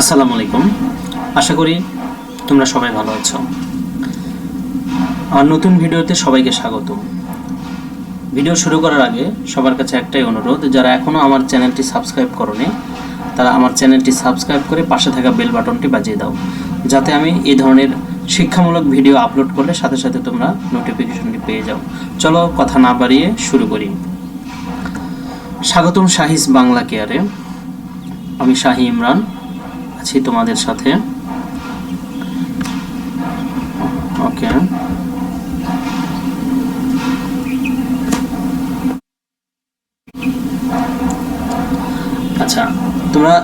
আসসালামু আলাইকুম। আশা করি তোমরা সবাই ভালো আছো। আমার নতুন ভিডিওতে সবাইকে স্বাগত। ভিডিও শুরু করার আগে সবার কাছে একটাই অনুরোধ, যারা এখনও আমার চ্যানেলটি সাবস্ক্রাইব করনি, তারা আমার চ্যানেলটি সাবস্ক্রাইব করে পাশে থাকা বেল বাটনটি বাজিয়ে দাও, যাতে আমি এই ধরনের শিক্ষামূলক ভিডিও আপলোড করলে সাথে সাথে তোমরা নোটিফিকেশনটি পেয়ে যাও। চলো কথা না বাড়িয়ে শুরু করি। স্বাগতম শাহিস বাংলা কেয়ারে আমি শাহি ইমরান। আছি তোমাদের সাথে। ওকে। আচ্ছা তোমরা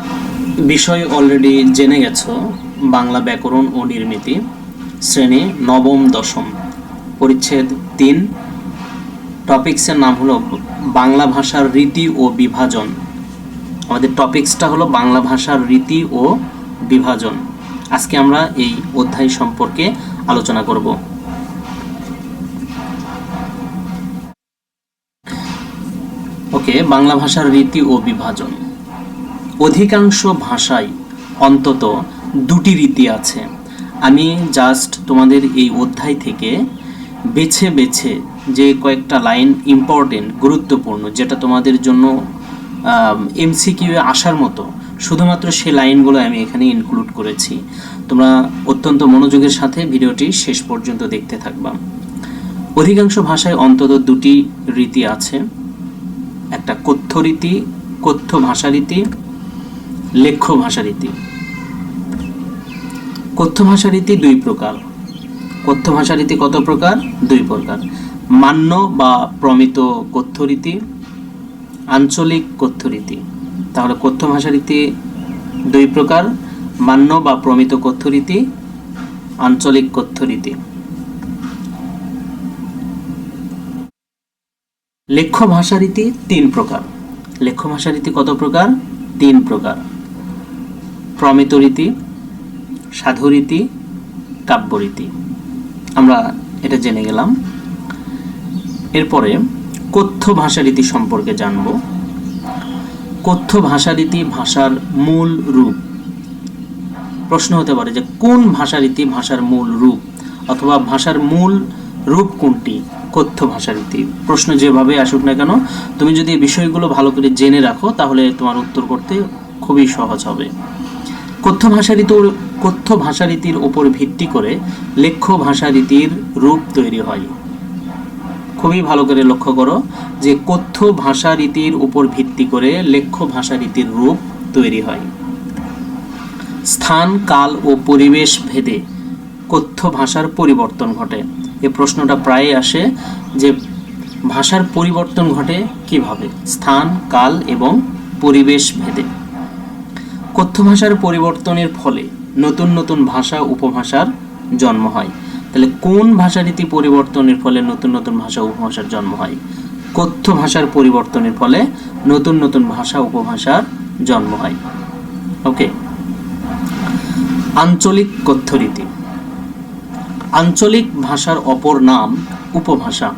বিষয় অলরেডি জেনে গেছো, বাংলা ব্যাকরণ ও নির্মিতি, শ্রেণি নবম দশম, পরিচ্ছেদ তিন। টপিক্সের নাম হলো বাংলা ভাষার রীতি ও বিভাজন। আমাদের টপিক্সটা হলো বাংলা ভাষার রীতি ও বিভাজন। আজকে আমরা এই অধ্যায় সম্পর্কে আলোচনা করব। ওকে, বাংলা ভাষার রীতি ও বিভাজন। অধিকাংশ ভাষায় অন্তত দুটি রীতি আছে। আমি জাস্ট তোমাদের এই অধ্যায় থেকে বেছে বেছে যে কয়েকটা লাইন ইম্পর্টেন্ট গুরুত্বপূর্ণ, যেটা তোমাদের জন্য এমসিকিউ আসার মতো শুধুমাত্র সে লাইনগুলো আমি এখানে ইনক্লুড করেছি। তোমরা অত্যন্ত মনোযোগের সাথে ভিডিওটি শেষ পর্যন্ত দেখতে থাকবা। অধিকাংশ ভাষায় অন্তত দুটি রীতি আছে। একটা কথ্য রীতি, কথ্য ভাষারীতি লেখ্য ভাষারীতি কথ্য ভাষারীতি দুই প্রকার। কথ্য ভাষারীতি কত প্রকার? দুই প্রকার। মান্য বা প্রমিত কথ্য রীতি, আঞ্চলিক কথ্য রীতি। তাহলে কথ্য ভাষারীতি দুই প্রকার, মান্য বা প্রমিত কথ্য রীতি আঞ্চলিক কথ্য রীতি লেখ্য ভাষারীতি তিন প্রকার। লেখ্য ভাষারীতি কত প্রকার? তিন প্রকার। প্রমিত রীতি সাধুরীতি কাব্যরীতি আমরা এটা জেনে গেলাম। এরপরে কথ্য ভাষারীতি সম্পর্কে জানব। কথ্য ভাষারীতি ভাষার মূল রূপ। প্রশ্ন হতে পারে যে কোন ভাষারীতি ভাষার মূল রূপ অথবা ভাষার মূল রূপ কোনটি? কথ্য ভাষারীতি। প্রশ্ন যেভাবে আসুক না কেন, তুমি যদি এই বিষয়গুলো ভালো করে জেনে রাখো, তাহলে তোমার উত্তর করতে খুবই সহজ হবে। কথ্য ভাষারীতির কথ্য ভাষারীতির উপর ভিত্তি করে লেখ্য ভাষারীতির রূপ তৈরি হয়। খুবই ভালো করে লক্ষ্য করো যে কথ্য ভাষারীতির উপর ভিত্তি করে লেখ্য ভাষারীতির রূপ তৈরি হয়। স্থান, কাল ও পরিবেশ ভেদে কথ্য ভাষার পরিবর্তন ঘটে। এই প্রশ্নটা প্রায় আসে যে ভাষার পরিবর্তন ঘটে কীভাবে? স্থান, কাল এবং পরিবেশ ভেদে। কথ্য ভাষার পরিবর্তনের ফলে নতুন নতুন ভাষা, উপভাষার জন্ম হয়। তাহলে কোন ভাষারীতি পরিবর্তনের ফলে নতুন নতুন ভাষা উপভাষার জন্ম হয়? কথ্য ভাষার পরিবর্তনের ফলে নতুন নতুন ভাষা উপভাষার জন্ম হয়। ওকে আঞ্চলিক কথ্য রীতি আঞ্চলিক ভাষার অপর নাম উপভাষা।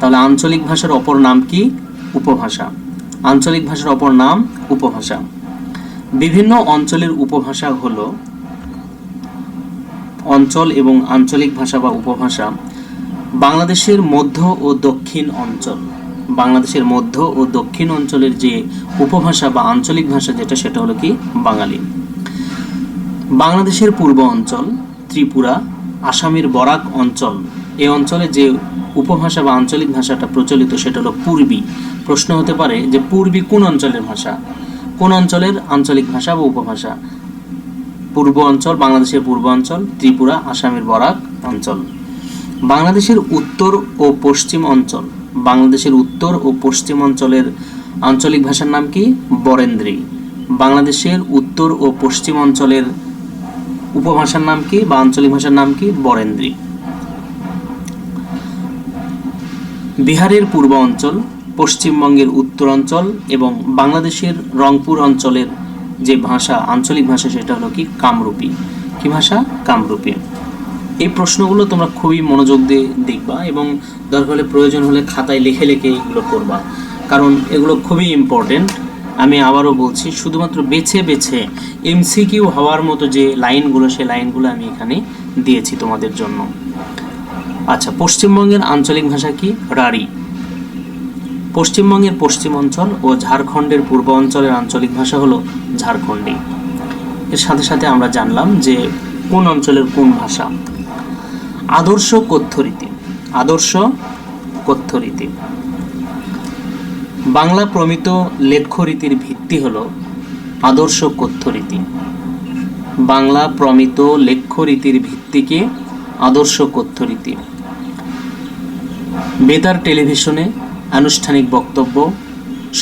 তাহলে আঞ্চলিক ভাষার অপর নাম কি? উপভাষা। আঞ্চলিক ভাষার অপর নাম উপভাষা। বিভিন্ন অঞ্চলের উপভাষা হলো অঞ্চল এবং আঞ্চলিক ভাষা বা উপভাষা বাংলাদেশের মধ্য ও দক্ষিণ অঞ্চল। বাংলাদেশের মধ্য ও দক্ষিণ অঞ্চলের যে উপভাষা বা আঞ্চলিক ভাষা যেটা, সেটা হলো কি? বাঙালি। বাংলাদেশের পূর্ব অঞ্চল, ত্রিপুরা, আসামের বরাক অঞ্চল। এই অঞ্চলে যে উপভাষা বা আঞ্চলিক ভাষাটা প্রচলিত, সেটা হলো পূর্বী। প্রশ্ন হতে পারে যে পূর্বী কোন অঞ্চলের ভাষা? কোন অঞ্চলের আঞ্চলিক ভাষা বা উপভাষা? পূর্ব অঞ্চল, বাংলাদেশের পূর্ব অঞ্চল, ত্রিপুরা, আসামের বরাক অঞ্চল। বাংলাদেশের উত্তর ও পশ্চিম অঞ্চল। বাংলাদেশের উত্তর ও পশ্চিম অঞ্চলের আঞ্চলিক ভাষার নাম কি? বরেন্দ্রী। বাংলাদেশের উত্তর ও পশ্চিম অঞ্চলের উপভাষার নাম কি বা আঞ্চলিক ভাষার নাম কি? বরেন্দ্রী। বিহারের পূর্ব অঞ্চল, পশ্চিমবঙ্গের উত্তর অঞ্চল এবং বাংলাদেশের রংপুর অঞ্চলের যে ভাষা, আঞ্চলিক ভাষা সেটা হলো কি? কামরূপী। কি ভাষা? কামরূপী। এই প্রশ্নগুলো তোমরা খুবই মনোযোগ দিয়ে দেখবা এবং দরকার হলে প্রয়োজন হলে খাতায় লিখে লিখে এগুলো করবা। কারণ এগুলো খুবই ইম্পর্টেন্ট আমি আবারও বলছি, শুধুমাত্র বেছে বেছে এমসিকিউ হওয়ার মতো যে লাইনগুলো, সেই লাইনগুলো আমি এখানে দিয়েছি তোমাদের জন্য। আচ্ছা পশ্চিমবঙ্গের আঞ্চলিক ভাষা কি? রাঢ়ী। পশ্চিমবঙ্গের পশ্চিম অঞ্চল ও ঝাড়খণ্ডের পূর্ব অঞ্চলের আঞ্চলিক ভাষা হলো ঝাড়খণ্ডী। এর সাথে সাথে আমরা জানলাম যে কোন অঞ্চলের কোন ভাষা? আদর্শ কথ্যরীতি আদর্শ কথ্যরীতি বাংলা প্রমিত লেখ্যরীতির ভিত্তি হল আদর্শ কথ্যরীতি বাংলা প্রমিত লেখ্যরীতির ভিত্তিকে আদর্শ কথ্যরীতি বেতার টেলিভিশনে আনুষ্ঠানিক বক্তব্য,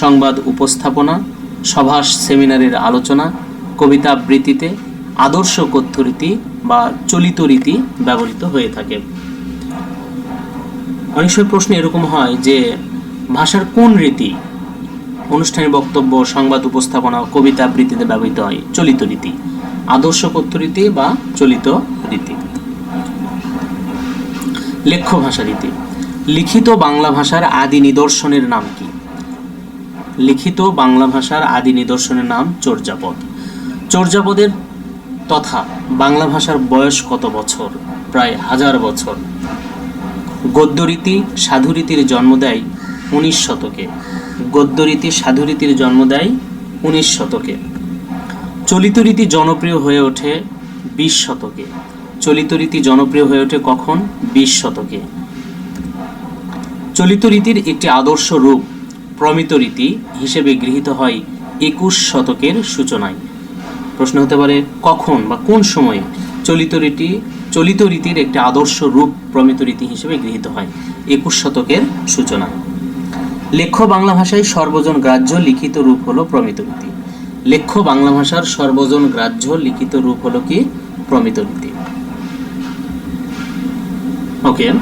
সংবাদ উপস্থাপনা সভা সেমিনারের আলোচনা, কবিতা আবৃত্তিতে আদর্শ কথ্যরীতি বা চলিত রীতি ব্যবহৃত হয়ে থাকে। অনেক সময় প্রশ্ন এরকম হয় যে, ভাষার কোন রীতি অনুষ্ঠানিক বক্তব্য, সংবাদ উপস্থাপনা, কবিতা আবৃত্তিতে ব্যবহৃত হয়? চলিত রীতি। আদর্শ কথ্য রীতি বা চলিত রীতি? লেখ্য ভাষা রীতি। লিখিত বাংলা ভাষার আদি নিদর্শনের নাম কি? লিখিত বাংলা ভাষার আদি নিদর্শনের নাম চর্যাপদ। চর্যাপদের তথা বাংলা ভাষার বয়স কত বছর? প্রায় হাজার বছর। গদ্যরীতি সাধুরীতির জন্ম দেয় উনিশ শতকে। গদ্যরীতি সাধুরীতির জন্ম দেয় উনিশ শতকে। চলিত রীতি জনপ্রিয় হয়ে ওঠে বিশ শতকে। চলিত রীতি জনপ্রিয় হয়ে ওঠে কখন? বিশ শতকে। চলিত রীতির একটি আদর্শ রূপ প্রমিত রীতি হিসেবে গৃহীত হয় একুশ শতকের সূচনায়। প্রশ্ন হতে পারে, কখন বা কোন সময়ে চলিত রীতি, চলিত রীতির একটি আদর্শ রূপ প্রমিত রীতি হিসেবে গৃহীত হয়? একুশ শতকের সূচনা। লেখ্য বাংলা ভাষায় সর্বজন গ্রাহ্য লিখিত রূপ হলো প্রমিত রীতি। লেখ্য বাংলা ভাষার সর্বজন গ্রাহ্য লিখিত রূপ হলো কি? প্রমিত রীতি। ওকে,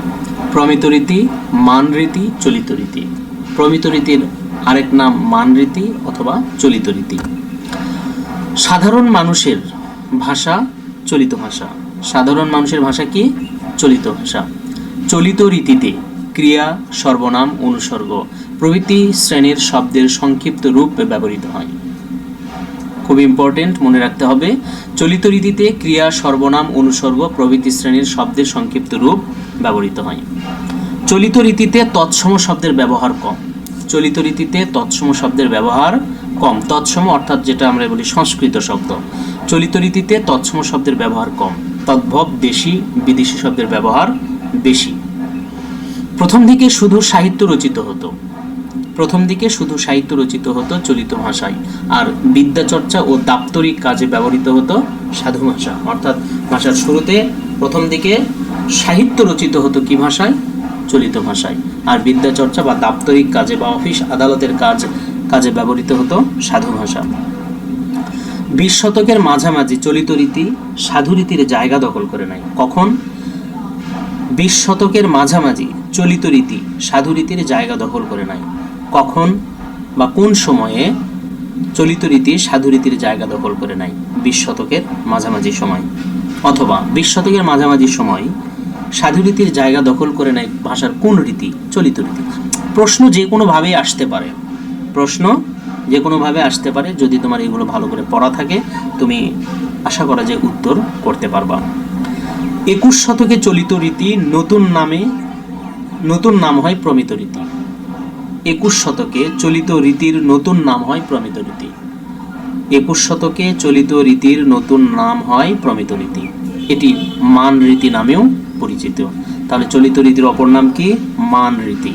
প্রমিত রীতি, মান রীতি, চলিত রীতি। প্রমিত রীতির আরেক নাম মান রীতি অথবা চলিত রীতি। সাধারণ মানুষের ভাষা চলিত ভাষা। সাধারণ মানুষের ভাষা কি? চলিত ভাষা। চলিত রীতিতে ক্রিয়া, সর্বনাম, অনুসর্গ প্রভৃতি শ্রেণির শব্দের সংক্ষিপ্ত রূপ ব্যবহৃত হয়। খুব ইম্পর্টেন্ট মনে রাখতে হবে, চলিত রীতিতে ক্রিয়া, সর্বনাম, অনুসর্গ প্রভৃতি শ্রেণির শব্দের সংক্ষিপ্ত রূপ ব্যবহৃত হয়। চলিত রীতিতে তৎসম শব্দের ব্যবহার কম। চলিত রীতিতে তৎসম শব্দের ব্যবহার কম। তৎসম অর্থাৎ যেটা আমরা বলি সংস্কৃত শব্দ। চলিত রীতিতে তৎসম শব্দের ব্যবহার কম। তদ্ভব দেশি বিদেশি শব্দের ব্যবহার বেশি। প্রথম দিকে শুধু সাহিত্য রচিত হতো। প্রথম দিকে শুধু সাহিত্য রচিত হতো চলিত ভাষায়। আর বিদ্যাচর্চা ও দাপ্তরিক কাজে ব্যবহৃত হতো সাধু ভাষা। অর্থাৎ ভাষার শুরুতে প্রথম দিকে সাহিত্য রচিত হতো কি ভাষায়? চলিত ভাষায়। আর বিদ্যাচর্চা বা দাপ্তরিক কাজে বা অফিস আদালতের কাজ, কাজে ব্যবহৃত হতো সাধু ভাষা। বিশ শতকের মাঝামাঝি চলিত রীতি সাধু রীতির জায়গা দখল করে নেয়। কখন? বিশ শতকের মাঝামাঝি চলিত রীতি সাধু রীতির জায়গা দখল করে নেয়। কখন বা কোন সময়ে চলিত রীতি সাধু রীতির জায়গা দখল করে নেয়? বিশ শতকের মাঝামাঝি সময়। অথবা বিশ শতকের মাঝামাঝি সময় সাধু রীতির জায়গা দখল করে নেয় ভাষার কোন রীতি? চলিত রীতি। প্রশ্ন যে কোনোভাবেই আসতে পারে। প্রশ্ন যে কোনোভাবে আসতে পারে যদি তোমার এগুলো ভালো করে পড়া থাকে, তুমি আশা করা যে উত্তর করতে পারবা। একুশ শতকে চলিত রীতি নতুন নামে, নতুন নাম হয় প্রমিত রীতি। একুশ শতকে চলিত রীতির নতুন নাম হয় প্রমিত রীতি। একুশ শতকে চলিত রীতির নতুন নাম হয় প্রমিত রীতি। এটি মান রীতি নামেও পরিচিত। তাহলে চলিত রীতির অপর নাম কি? মান রীতি।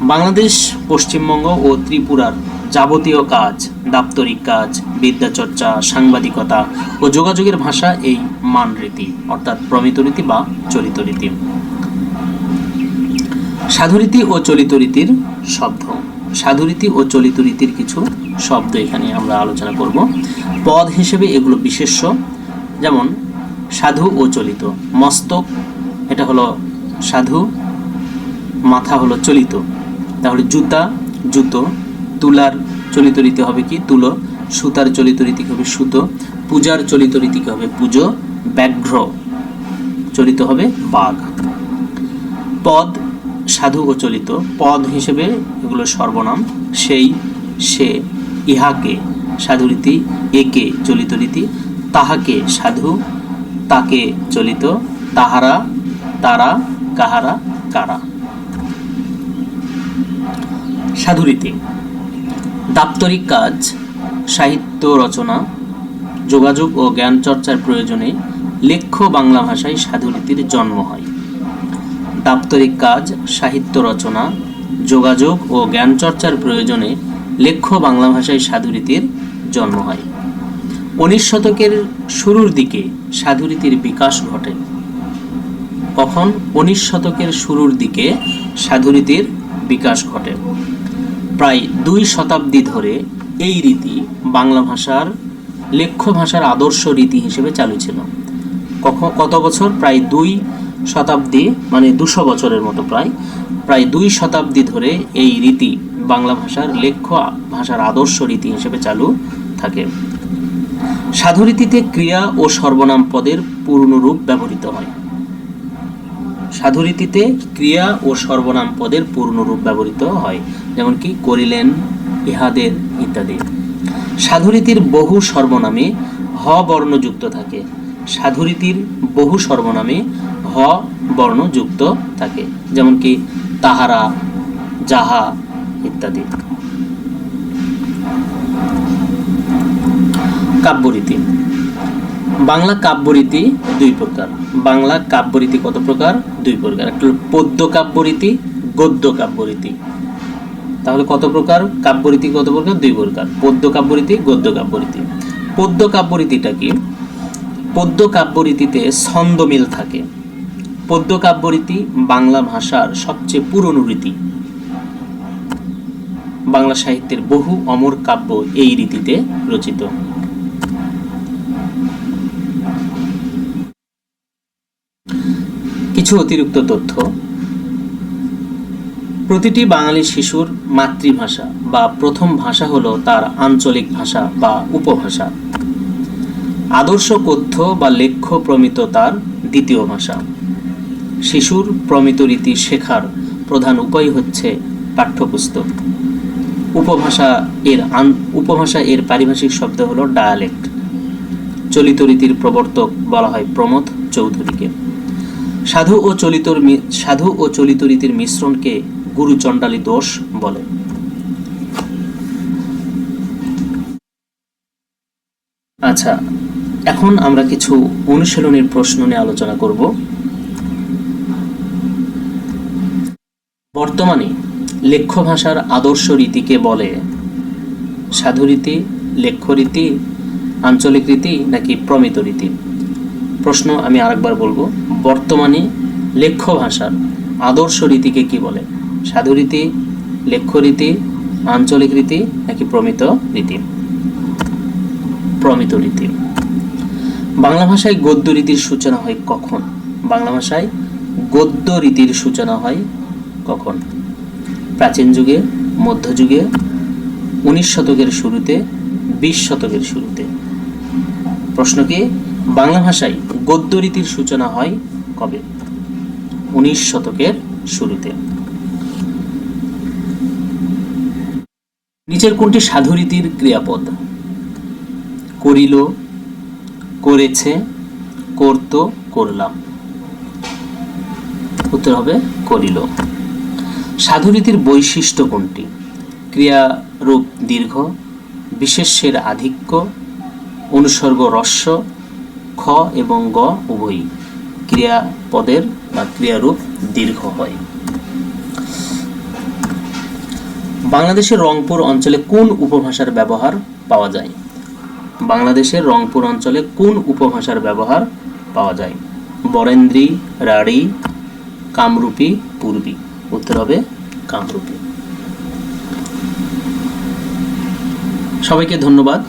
বাংলাদেশ, পশ্চিমবঙ্গ ও ত্রিপুরার যাবতীয় কাজ, দাপ্তরিক কাজ, বিদ্যাচর্চা, সাংবাদিকতা ও যোগাযোগের ভাষা এই মান রীতি, অর্থাৎ প্রমিত রীতি বা চলিত রীতি। সাধুরীতি ও চলিত রীতির শব্দ। সাধুরীতি ও চলিত রীতির কিছু শব্দ এখানে আমরা আলোচনা করব। পদ হিসেবে এগুলো বিশেষ্য। যেমন সাধু ও চলিত। মস্তক এটা হলো সাধু, মাথা হলো চলিত। তাহলে জুতা, জুতো, তুলার চলিত রীতি হবে কি? তুলো। সুতার চলিত রীতি হবে? সুতো। পূজার চলিত রীতি হবে? পুজো। ব্যাঘ্র চলিত হবে বাঘ। পদ, সাধু ও চলিত। পদ হিসেবে এগুলো সর্বনাম। সেই, সে, ইহাকে সাধুরীতি একে চলিত রীতি। তাহাকে সাধু তাকে চলিত তাহারা, তারা, কাহারা, কারা। সাধুরীতি, দাপ্তরিক কাজ, সাহিত্য রচনা, যোগাযোগ ও জ্ঞান চর্চার প্রয়োজনে লেখ্য বাংলা ভাষায় সাধুরীতির জন্ম হয়। দাপ্তরিক কাজ, সাহিত্য রচনা, যোগাযোগ ও জ্ঞান চর্চার প্রয়োজনে লেখ্য বাংলা ভাষায় সাধুরীতির জন্ম হয়। উনিশ শতকের শুরুর দিকে সাধুরীতির বিকাশ ঘটে। কখন উনিশ শতকের শুরুর দিকে সাধুরীতির বিকাশ ঘটে? প্রায় দুই শতাব্দী ধরে এই রীতি বাংলা ভাষার লেখ্য ভাষার আদর্শ রীতি হিসেবে চালু ছিল। কখন কত বছর? প্রায় দুই শতাব্দী মানে দুশো বছরের মতো প্রায়। প্রায় দুই শতাব্দী ধরে এই রীতি বাংলা ভাষার লেখ্য ভাষার আদর্শ রীতি হিসেবে চালু থাকে। সাধুরীতিতে ক্রিয়া ও সর্বনাম পদের পূর্ণরূপ ব্যবহৃত হয়। সাধুরীতিতে ক্রিয়া ও সর্বনাম পদের পূর্ণরূপ ব্যবহৃত হয়, যেমন কি করিলেন, ইহাদের ইত্যাদি। সাধুরীতির বহু সর্বনামে হ বর্ণ যুক্ত থাকে। সাধুরীতির বহু সর্বনামে হ বর্ণ যুক্ত থাকে, যেমন কি তাহারা, যাহা ইত্যাদি। কাব্যরীতি। বাংলা কাব্যরীতি দুই প্রকার। বাংলা কাব্যরীতি কত প্রকার? দুই প্রকার। একটা পদ্য কাব্যরীতি, গদ্য কাব্যরীতি। তাহলে কত প্রকার? কাব্যরীতি কত প্রকার? দুই প্রকার। পদ্য কাব্যরীতি, গদ্য কাব্যরীতি। পদ্য কাব্যরীতিটা কি? পদ্য কাব্যরীতিতে ছন্দ মিল থাকে। পদ্য কাব্যরীতি বাংলা ভাষার সবচেয়ে পুরনো রীতি। বাংলা সাহিত্যের বহু অমর কাব্য এই রীতিতে রচিত। কিছু অতিরিক্ত তথ্য। প্রতিটি বাঙালি শিশুর মাতৃভাষা বা প্রথম ভাষা হলো তার আঞ্চলিক ভাষা বা উপভাষা। আদর্শ কথ্য বা লেখ্য প্রমিত তার দ্বিতীয় ভাষা। শিশুর প্রমিত রীতি শেখার প্রধান উপায় হচ্ছে পাঠ্যপুস্তক। উপভাষা এর উপভাষা এর পারিভাষিক শব্দ হলো ডায়ালেক্ট চলিত রীতির প্রবর্তক বলা হয় প্রমোদ চৌধুরীকে। সাধু ও চলিতর মি- সাধু ও চলিত রীতির মিশ্রণকে গুরুচণ্ডালী দোষ বলে। আচ্ছা এখন আমরা কিছু অনুশীলনের প্রশ্ন নিয়ে আলোচনা করব। বর্তমানে লেখ্য ভাষার আদর্শ রীতিকে বলে সাধুরীতি লেখ্যরীতি আঞ্চলিক রীতি নাকি প্রমিত রীতি? প্রশ্ন আমি আরেকবার বলব। বর্তমানে লেখ্য ভাষার আদর্শ রীতিকে কি বলে? সাধুরীতি লেখ্যরীতি আঞ্চলিক রীতি নাকি প্রমিত রীতি? প্রমিত রীতি। বাংলা ভাষায় গদ্য রীতির সূচনা হয় কখন? বাংলা ভাষায় গদ্য রীতির সূচনা হয় কখন? প্রাচীন যুগে মধ্যযুগে উনিশ শতকের শুরুতে, বিশ শতকের শুরুতে। প্রশ্ন কি, বাংলা ভাষায় গদ্য রীতির সূচনা হয় কবে? উনিশ শতকের শুরুতে। নিচের কোনটি সাধুরীতির ক্রিয়াপদ? করিল, করেছে, করত, করলাম। উত্তর হবে করিল। সাধুরীতির বৈশিষ্ট্য কোনটি? ক্রিয়ারূপ দীর্ঘ, বিশেষ্যের আধিক্য, অনুসর্গ রস্য খ এবং গ উভয়ই ক্রিয়াপদের বা ক্রিয়ারূপ দীর্ঘ হয়। বাংলাদেশের রংপুর অঞ্চলে কোন উপভাষার ব্যবহার পাওয়া যায়? বাংলাদেশের রংপুর অঞ্চলে কোন উপভাষার ব্যবহার পাওয়া যায়? বরেন্দ্রী, রাঢ়ী, কামরূপী, পূর্বী। উত্তর হবে কামরূপী। সবাইকে ধন্যবাদ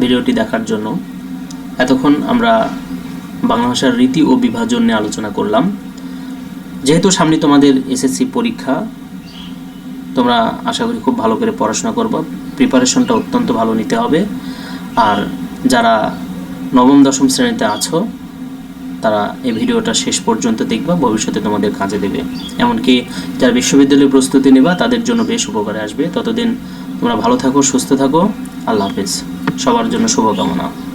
ভিডিওটি দেখার জন্য। এতক্ষণ আমরা বাংলা ভাষার রীতি ও বিভাজন নিয়ে আলোচনা করলাম। যেহেতু সামনে তোমাদের এসএসসি পরীক্ষা, তোমরা আশা করি খুব ভালো করে পড়াশোনা করব। প্রিপারেশনটা অত্যন্ত ভালো নিতে হবে। আর যারা নবম, দশম শ্রেণীতে আছো, তারা এই ভিডিওটা শেষ পর্যন্ত দেখবা, ভবিষ্যতে তোমাদের কাজে দেবে। এমনকি যারা বিশ্ববিদ্যালয়ে প্রস্তুতি নেবা, তাদের জন্য বেশ উপকারে আসবে। ততদিন তোমরা ভালো থাকো, সুস্থ থাকো। আল্লাহ হাফেজ। সবার জন্য শুভকামনা।